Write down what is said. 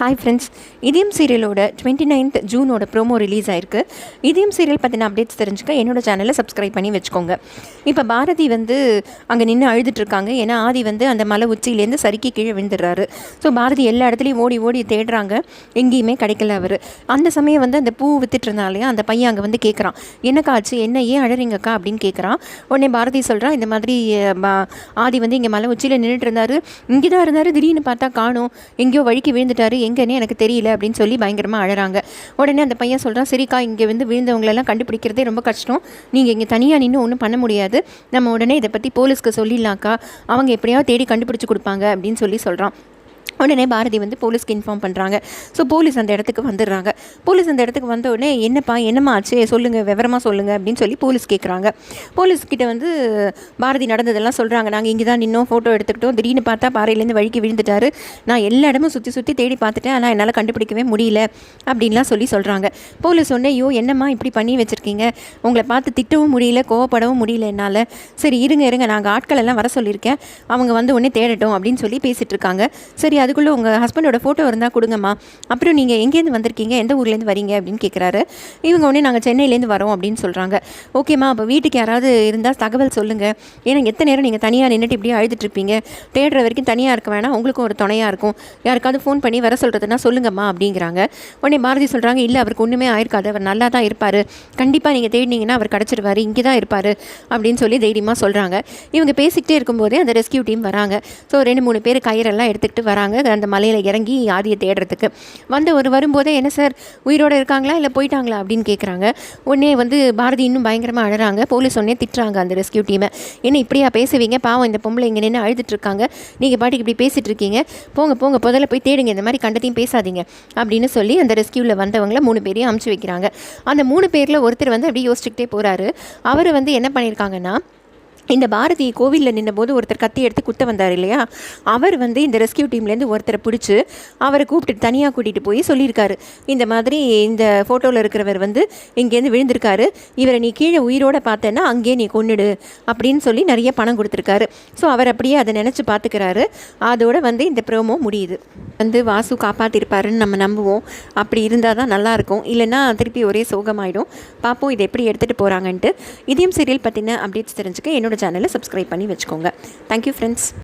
Hi friends Idhayam சீரியலோட twenty ninth ஜூனோட promo release ஆயிருக்கு. இதயம் சீரியல் பற்றின அப்டேட்ஸ் தெரிஞ்சுக்க என்னோட சேனலை சப்ஸ்கிரைப் பண்ணி வச்சுக்கோங்க. இப்போ பாரதி வந்து அங்கே நின்று அழுதுட்ருக்காங்க ஏன்னா ஆதி வந்து அந்த மலை உச்சியிலேருந்து சறுக்கி கீழே விழுந்துடுறாரு. ஸோ பாரதி எல்லா இடத்துலையும் ஓடி ஓடி தேடுறாங்க. எங்கேயுமே கிடைக்கல அவர். அந்த சமயம் வந்து அந்த பூ வித்துட்டு இருந்தாலே அந்த பையன் அங்கே வந்து கேட்குறான் என்னக்கா ஆச்சு என்ன? ஏன் அழறிங்கக்கா அப்படின்னு கேட்குறான் உடனே பாரதி சொல்கிறான் இந்த மாதிரி பா- ஆதி வந்து இங்கே மலை உச்சியில் நின்றுட்டு இருந்தார். இங்கே தான் இருந்தார். திடீர்னு பார்த்தா காணும். எங்கேயோ வழிக்கு விழுந்துட்டாரு. எங்கன்னு எனக்கு தெரியல அப்படின்னு சொல்லி பயங்கரமாக அழறாங்க. உடனே அந்த பையன் சொல்கிறான் சரிக்கா இங்கே வந்து விழுந்தவங்களெல்லாம் கண்டுபிடிக்கிறதே ரொம்ப கஷ்டம். நீங்கள் இங்கே தனியாக நின்று ஒன்றும் பண்ண முடியாது. நம்ம உடனே இதை பற்றி போலீஸ்க்கு சொல்லிடலாம்க்கா. அவங்க எப்படியாவது தேடி கண்டுபிடிச்சி கொடுப்பாங்க அப்படின்னு சொல்லி சொல்கிறான் உடனே பாரதி வந்து போலீஸ்க்கு இன்ஃபார்ம் பண்ணுறாங்க ஸோ போலீஸ் அந்த இடத்துக்கு வந்துடுறாங்க. போலீஸ் அந்த இடத்துக்கு வந்த உடனே என்னப்பா என்னம்மா ஆச்சு? சொல்லுங்கள் விவரமாக சொல்லுங்கள் அப்படின்னு சொல்லி போலீஸ் கேட்குறாங்க போலீஸ்கிட்ட வந்து பாரதி நடந்ததெல்லாம் சொல்கிறாங்க நாங்கள் இங்கே தான் நின்னோம் ஃபோட்டோ எடுத்துக்கிட்டோம். திடீர்னு பார்த்தா பாறையிலேருந்து வழிக்கு விழுந்துட்டாரு. நான் எல்லா இடமும் சுற்றி சுற்றி தேடி பார்த்துட்டேன். ஆனால் என்னால் கண்டுபிடிக்கவே முடியல அப்படின்லாம் சொல்லி சொல்கிறாங்க போலீஸ் உடனே ஐயோ என்னம்மா இப்படி பண்ணி வச்சுருக்கீங்க? உங்களை பார்த்து திட்டவும் முடியல கோவப்படவும் முடியல என்னால். சரி இருங்க இருங்க. நாங்கள் ஆட்கள் எல்லாம் வர சொல்லியிருக்கேன். அவங்க வந்து உடனே தேடட்டும் அப்படின்னு சொல்லி பேசிகிட்டு இருக்காங்க. சரி அதுக்குள்ளே உங்கள் ஹஸ்பண்டோட ஃபோட்டோ இருந்தால் கொடுங்கம்மா. அப்புறம் நீங்கள் எங்கேருந்து வந்திருக்கீங்க? எந்த ஊர்லேருந்து வரீங்க? அப்படின்னு கேட்குறாரு இவங்க உடனே நாங்கள் சென்னையிலேருந்து வரோம் அப்படின்னு சொல்கிறாங்க ஓகேம்மா அப்போ வீட்டுக்கு யாராவது இருந்தால் தகவல் சொல்லுங்கள் ஏன்னா எத்தனை நேரம் நீங்கள் தனியாக நின்றுட்டு இப்படியே அழுதுட்டுருப்பீங்க தேடுற வரைக்கும் தனியாக இருக்க வேணாம். உங்களுக்கும் ஒரு துணையாக இருக்கும். யாருக்காவது ஃபோன் பண்ணி வர சொல்கிறதுனா சொல்லுங்கம்மா அப்படிங்கிறாங்க. உடனே பாரதி சொல்கிறாங்க இல்லை அவருக்கு ஒன்றுமே ஆயிருக்காது. அவர் நல்லா தான் இருப்பார். கண்டிப்பாக நீங்கள் தேடினீங்கன்னா அவர் கிடச்சிருவாரு. இங்கே தான் இருப்பார் அப்படின்னு சொல்லி தைரியமாக சொல்கிறாங்க இவங்க பேசிக்கிட்டே இருக்கும்போதே அந்த ரெஸ்கியூ டீம் வராங்க. ஸோ ரெண்டு மூணு பேர் கயிறெல்லாம் எடுத்துக்கிட்டு வராங்க. அந்த மலையில் இறங்கி ஆதியை தேடுறதுக்கு. வந்து ஒரு வரும்போதே என்ன சார் உயிரோடு இருக்காங்களா? இல்லை போயிட்டாங்களா? அப்படின்னு கேட்குறாங்க உடனே வந்து பாரதி இன்னும் பயங்கரமாக அழகிறாங்க போலீஸ் உடனே திட்டுறாங்க அந்த ரெஸ்கியூ டீமை என்ன இப்படியா பேசுவீங்க? பாவம் இந்த பொம்பளை இங்கே நின்று அழுதுட்டுருக்காங்க நீங்கள் பாட்டுக்கு இப்படி பேசிட்டு இருக்கீங்க. போங்க போங்க முதல்ல போய் தேடுங்க. இந்த மாதிரி கண்டத்தையும் பேசாதீங்க. அப்படின்னு சொல்லி அந்த ரெஸ்கியூவில் வந்தவங்கள மூணு பேரையும் அமுச்சு வைக்கிறாங்க. அந்த மூணு பேரில் ஒருத்தர் வந்து அப்படியே யோசிச்சுக்கிட்டே போகிறாரு அவர் வந்து என்ன பண்ணியிருக்காங்கன்னா இந்த பாரதி கோவிலில் நின்னபோது ஒருத்தர் கத்தி எடுத்து குத்த வந்தார் இல்லையா? அவர் வந்து இந்த ரெஸ்கியூ டீம்லேருந்து ஒருத்தரை பிடிச்சி அவரை கூப்பிட்டு தனியாக கூட்டிகிட்டு போய் சொல்லியிருக்காரு. இந்த மாதிரி இந்த ஃபோட்டோவில் இருக்கிறவர் வந்து இங்கேருந்து விழுந்திருக்காரு. இவரை நீ கீழே உயிரோடு பார்த்தேன்னா அங்கேயே நீ கொன்னுடு அப்படின்னு சொல்லி நிறைய பணம் கொடுத்துருக்காரு. ஸோ அவர் அப்படியே அதை நினச்சி பார்த்துக்கிறாரு. அதோடு வந்து இந்த ப்ரோமோ முடியுது. வந்து வாசு காப்பாற்றிருப்பாருன்னு நம்ம நம்புவோம். அப்படி இருந்தால் தான் நல்லாயிருக்கும் இல்லைன்னா திருப்பி ஒரே சோகமாயிடும். பார்ப்போம் இதை எப்படி எடுத்துகிட்டு போகிறாங்கன்ட்டு இதையும் சீரியல் பற்றின அப்டேட்ஸ் தெரிஞ்சுக்க என்னோட சேனலை சப்ஸ்கிரைப் பண்ணி வச்சுக்கோங்க. Thank you friends